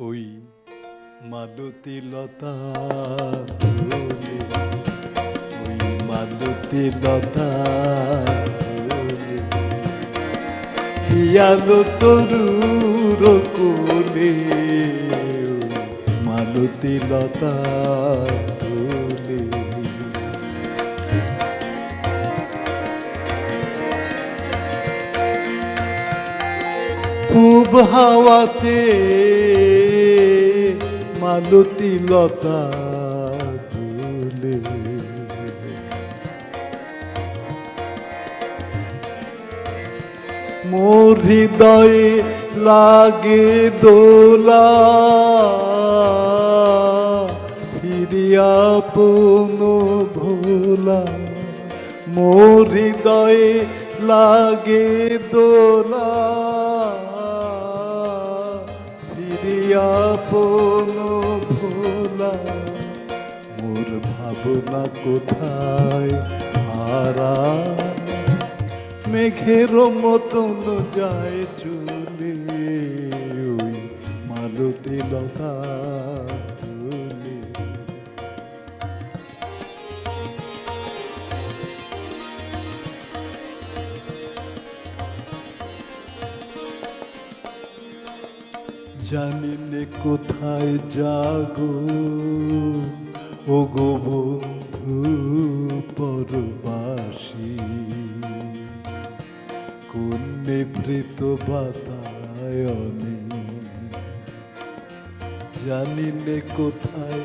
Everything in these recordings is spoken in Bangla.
ওই মালতী লতা ওই মালতী লতা পিয়ালো তরুর কোলে মালতী লতা পূব হাওয়াতে মালতী লতা দুলে মোর হৃদয়ে লাগে দোলা। ফিরিয়া পুন ভোলা। মোর হৃদয়ে লাগে দোলা। ফিরিয়া পুন মোর ভাবনা কোথায়? হারা। মেঘের মতন যায় চলে ওই মালতী লতা। জানি নে কোথায় যাগো। গো বন্ধু পরবাসী কোন নিভৃত বাতায়নে। জানি নে কোথায়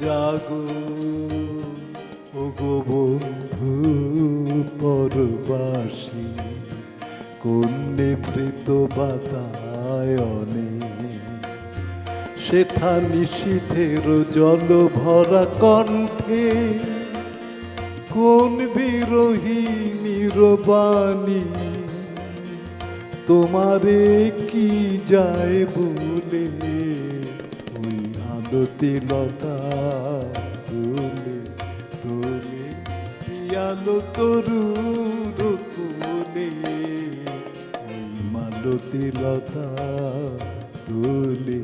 যাগো গো বন্ধু পরবাসী কোন নিভৃত বাতায়নে। সেথা নিশীথের জল ভরা কণ্ঠে। কোন বিরোহী নিরবাণী? তোমারে কি যায় বলে? ওই আদতি লতা তোলে তোলে পিয়ালো তরুর কোলে ওই মালতী লতা তোলে।